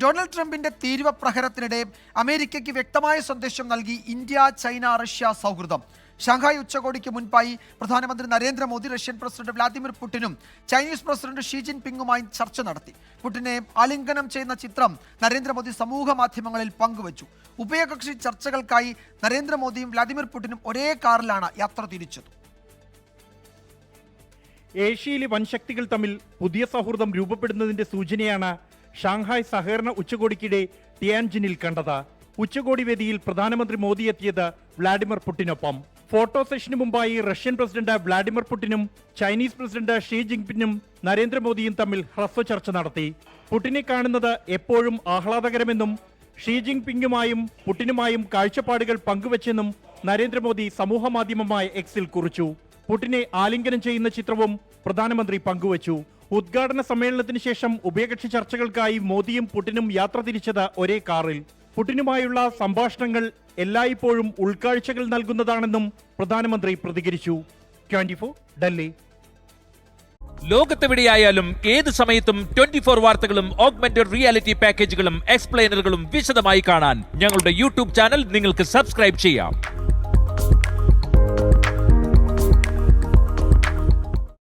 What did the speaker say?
Donald ട്രംപിന്റെ തീരുവ പ്രഹരത്തിനിടെ അമേരിക്കയ്ക്ക് വ്യക്തമായ സന്ദേശം നൽകി ഇന്ത്യ ചൈന റഷ്യ സൗഹൃദം. ഷാങ്ഹായ് ഉച്ചകോടിക്ക് മുൻപായി പ്രധാനമന്ത്രി നരേന്ദ്രമോദി റഷ്യൻ പ്രസിഡന്റ് വ്ളാദിമിർ പുടിനും ചൈനീസ് പ്രസിഡന്റ് ഷീ ജിൻപിങ്ങുമായി ചർച്ച നടത്തി. പുടിനെ ആലിംഗനം ചെയ്യുന്ന ചിത്രം നരേന്ദ്രമോദി സമൂഹ മാധ്യമങ്ങളിൽ പങ്കുവച്ചു. ഉഭയകക്ഷി ചർച്ചകൾക്കായി നരേന്ദ്രമോദിയും വ്ളാദിമിർ പുടിനും ഒരേ കാറിലാണ് യാത്ര തിരിച്ചത്. ഏഷ്യയിലെ വൻശക്തികൾ തമ്മിൽ പുതിയ സൗഹൃദം രൂപപ്പെടുന്നതിന്റെ സൂചനയാണ് ഷാങ്ഹായ് സഹകരണ ഉച്ചകോടിക്കിടെ ടിയാൻജിനിൽ കണ്ടത് ഉച്ചകോടി വേദിയിൽ പ്രധാനമന്ത്രി മോദി എത്തിയത് വ്ളാഡിമിർ പുടിനൊപ്പം. ഫോട്ടോ സെഷന് മുമ്പായി റഷ്യൻ പ്രസിഡന്റ് വ്ളാഡിമിർ പുടിനും ചൈനീസ് പ്രസിഡന്റ് ഷീ ജിൻപിങ്ങും നരേന്ദ്രമോദിയും തമ്മിൽ ഹ്രസ്വ ചർച്ച നടത്തി. പുടിനെ കാണുന്നത് എപ്പോഴും ആഹ്ലാദകരമെന്നും ഷീ ജിൻപിങ്ങുമായും പുടിനുമായും കാഴ്ചപ്പാടുകൾ പങ്കുവച്ചെന്നും നരേന്ദ്രമോദി സമൂഹമാധ്യമമായ എക്സിൽ കുറിച്ചു. പുടിനെ ആലിംഗനം ചെയ്യുന്ന ചിത്രവും പ്രധാനമന്ത്രി പങ്കുവച്ചു. ഉദ്ഘാടന സമ്മേളനത്തിന് ശേഷം ഉഭയകക്ഷി ചർച്ചകൾക്കായി മോദിയും പുടിനും യാത്ര തിരിച്ചത് ഒരേ കാറിൽ. പുടിനുമായുള്ള സംഭാഷണങ്ങൾ എല്ലായ്പ്പോഴും ഉൾക്കാഴ്ചകൾ നൽകുന്നതാണെന്നും പ്രധാനമന്ത്രി പ്രതികരിച്ചു. ട്വന്റി ഡൽഹി. ലോകത്തെവിടെയായാലും ഏത് സമയത്തും ട്വന്റി ഫോർ വാർത്തകളും ഓഗ്മെന്റഡ് റിയാലിറ്റി പാക്കേജുകളും എക്സ്പ്ലെയിനറുകളും വിശദമായി കാണാൻ ഞങ്ങളുടെ യൂട്യൂബ് ചാനൽ നിങ്ങൾക്ക് സബ്സ്ക്രൈബ് ചെയ്യാം.